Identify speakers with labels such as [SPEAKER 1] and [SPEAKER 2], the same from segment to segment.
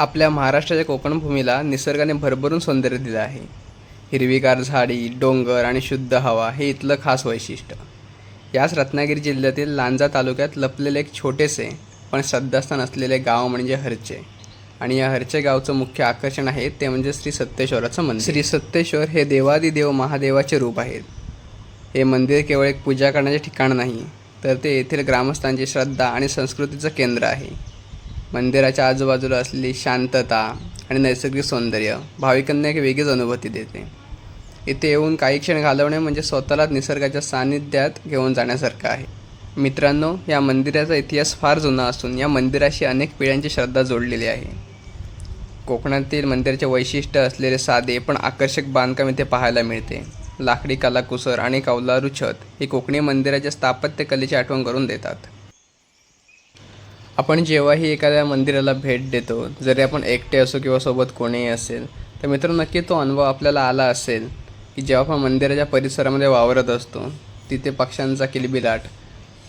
[SPEAKER 1] आपल्या महाराष्ट्राच्या कोकण भूमीला निसर्गाने भरभरून सौंदर्य दिलं आहे. हिरवीगार झाडी डोंगर आणि शुद्ध हवा हे इथलं खास वैशिष्ट्य. याच रत्नागिरी जिल्ह्यातील लांजा तालुक्यात लपलेले एक छोटेसे पण श्रद्धास्थान असलेले गाव म्हणजे हरचे. आणि या हरचे गावचं मुख्य आकर्षण आहे ते म्हणजे श्री सत्तेश्वराचं मंदिर. श्री सत्तेश्वर हे देवादिदेव महादेवाचे रूप आहेत. हे मंदिर केवळ एक पूजा करण्याचे ठिकाण नाही तर ते येथील ग्रामस्थांची श्रद्धा आणि संस्कृतीचं केंद्र आहे. मंदिराच्या आजूबाजूला असलेली शांतता आणि नैसर्गिक सौंदर्य भाविकांना एक वेगळीच अनुभूती देते. इथे येऊन काही क्षण घालवणे म्हणजे स्वतःलाच निसर्गाच्या सान्निध्यात घेऊन जाण्यासारखं आहे. मित्रांनो या मंदिराचा इतिहास फार जुना असून या मंदिराशी अनेक पिढ्यांची श्रद्धा जोडलेली आहे. कोकणातील मंदिराचे वैशिष्ट्य असलेले साधे पण आकर्षक बांधकाम इथे पाहायला मिळते. लाकडी कलाकुसर आणि कौलारू छत ही कोकणी मंदिराच्या स्थापत्यकलेची आठवण करून देतात. आपण जेव्हाही एखाद्या मंदिराला भेट देतो जरी आपण एकटे असो किंवा सोबत कोणीही असेल तर मित्रांनो नक्की तो अनुभव आपल्याला आला असेल की जेव्हा आपण मंदिराच्या परिसरामध्ये वावरत असतो तिथे पक्ष्यांचा किलबिलाट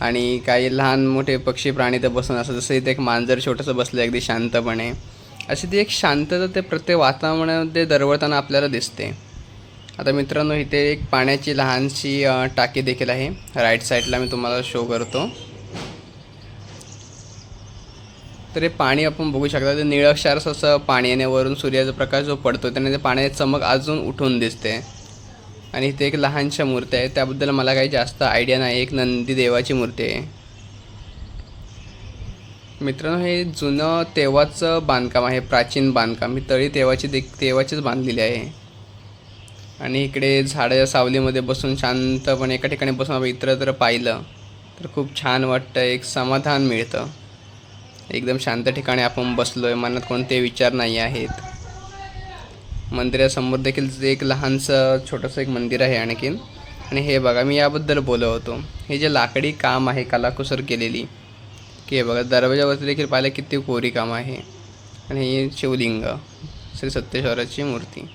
[SPEAKER 1] आणि काही लहान मोठे पक्षी प्राणी ते बसून असतात. जसं इथे एक मांजर छोटंसं बसलं अगदी शांतपणे. अशी ती एक शांतता ते प्रत्येक वातावरणामध्ये दरवळताना आपल्याला दिसते. आता मित्रांनो इथे एक पाण्याची लहानशी टाकी देखील आहे. राईट साईडला मी तुम्हाला शो करतो. तर हे पाणी आपण बघू शकता ते निळक्षारस असं पाणी आणि वरून सूर्याचा प्रकाश जो पडतो त्याने ते पाण्याची चमक अजून उठून दिसते. आणि इथे एक लहानशा मूर्ती आहे त्याबद्दल मला काही जास्त आयडिया नाही एक नंदी देवाची मूर्ती आहे. मित्रांनो हे जुनं तेव्हाचं बांधकाम आहे प्राचीन बांधकाम. ही तळी तेव्हाची देख तेव्हाचीच बांधलेली आहे. आणि इकडे झाडाच्या सावलीमध्ये बसून शांतपणे एका ठिकाणी बसून आपण इतरत्र पाहिलं तर खूप छान वाटतं एक समाधान मिळतं. एकदम शांत ठिकाणी आपण बसलो आहे मनात कोणते विचार नाही आहेत. मंदिरासमोर देखील एक लहानसं छोटंसं एक मंदिर आहे आणखीन. आणि हे बघा मी याबद्दल बोलत होतो. हे जे लाकडी काम आहे कलाकुसर केलेली. की हे बघा दरवाजावरती देखील पाहिलं किती कोरी काम आहे. आणि हे शिवलिंग श्री सत्येश्वराची मूर्ती.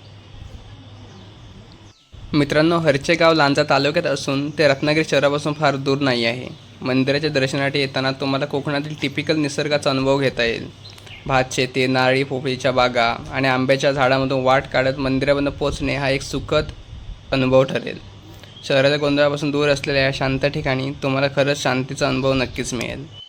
[SPEAKER 1] मित्रांनो हरचे गाव लांजा तालुक्यात असून ते रत्नागिरी शहरापासून फार दूर नाही आहे. मंदिराच्या दर्शनासाठी येताना तुम्हाला कोकणातील टिपिकल निसर्गाचा अनुभव घेता येईल. भात शेती नारळी पोपळीच्या बागा आणि आंब्याच्या झाडामधून वाट काढत मंदिरापर्यंत पोचणे हा एक सुखद अनुभव ठरेल. शहराच्या गोंधळापासून दूर असलेल्या या शांत ठिकाणी तुम्हाला खरंच शांतीचा अनुभव नक्कीच मिळेल.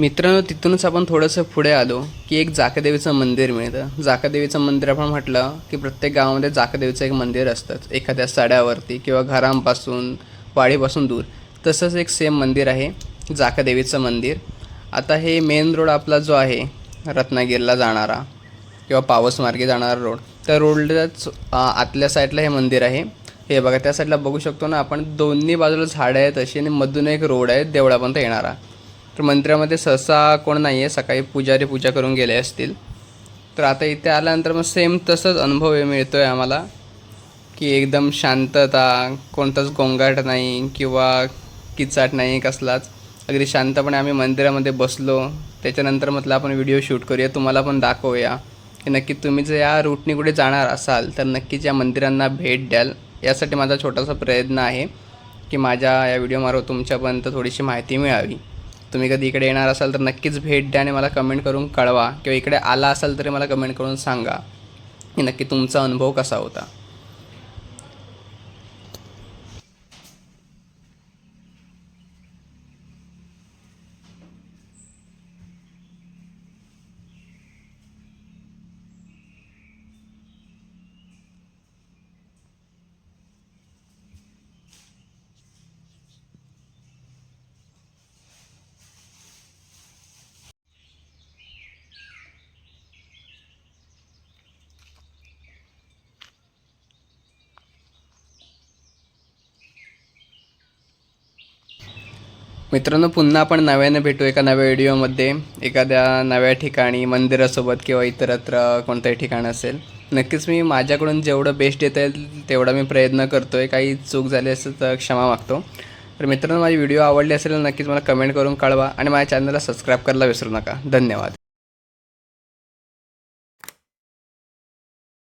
[SPEAKER 1] मित्रांनो तिथूनच आपण थोडंसं पुढे आलो की एक जाकादेवीचं मंदिर मिळतं. जाकादेवीचं मंदिर आपण म्हटलं की प्रत्येक गावामध्ये जाकादेवीचं एक मंदिर असतंच. एखाद्या सड्यावरती किंवा घरांपासून वाडीपासून दूर. तसंच एक सेम मंदिर आहे जाकादेवीचं मंदिर. आता हे मेन रोड आपला जो आहे रत्नागिरीला जाणारा किंवा पावसमार्गे जाणारा रोड त्या रोडलाच आतल्या साईडला हे मंदिर आहे. हे बघा त्या साईडला बघू शकतो ना आपण दोन्ही बाजूला झाडं आहेत अशी आणि मधून एक रोड आहे देवळापर्यंत येणारा. तर मंदिरामध्ये सहसा कोण नाही आहे सकाळी पुजारी पूजा करून गेले असतील. तर आता इथे आल्यानंतर मग सेम तसंच अनुभव हे मिळतो आहे आम्हाला की एकदम शांतता कोणताच गोंगाट नाही किंवा किचाट नाही कसलाच. अगदी शांतपणे आम्ही मंदिरामध्ये बसलो. त्याच्यानंतर म्हटलं आपण व्हिडिओ शूट करूया तुम्हाला पण दाखवूया. की नक्की तुम्ही जर या रूटने कुठे जाणार असाल तर नक्कीच या मंदिरांना भेट द्याल. यासाठी माझा छोटासा प्रयत्न आहे की माझ्या या व्हिडिओमार्फत तुमच्यापर्यंत थोडीशी माहिती मिळावी. तुम्ही कधी इकडे येणार असाल तर नक्कीच भेट द्या आणि मला कमेंट करून कळवा. किंवा इकडे आला असाल तरी मला कमेंट करून सांगा. की नक्की तुमचा अनुभव कसा होता? मित्रांनो पुन्हा आपण नव्याने भेटू एका नव्या व्हिडिओमध्ये. एखाद्या नव्या ठिकाणी मंदिरासोबत किंवा इतरत्र कोणतंही ठिकाण असेल. नक्कीच मी माझ्याकडून जेवढं बेस्ट देता येईल तेवढा मी प्रयत्न करतो आहे काही चूक झाली असेल तर क्षमा मागतो. तर मित्रांनो माझी व्हिडिओ आवडली असेल तर नक्कीच मला कमेंट करून कळवा आणि माझ्या चॅनलला सबस्क्राईब करायला विसरू नका. धन्यवाद.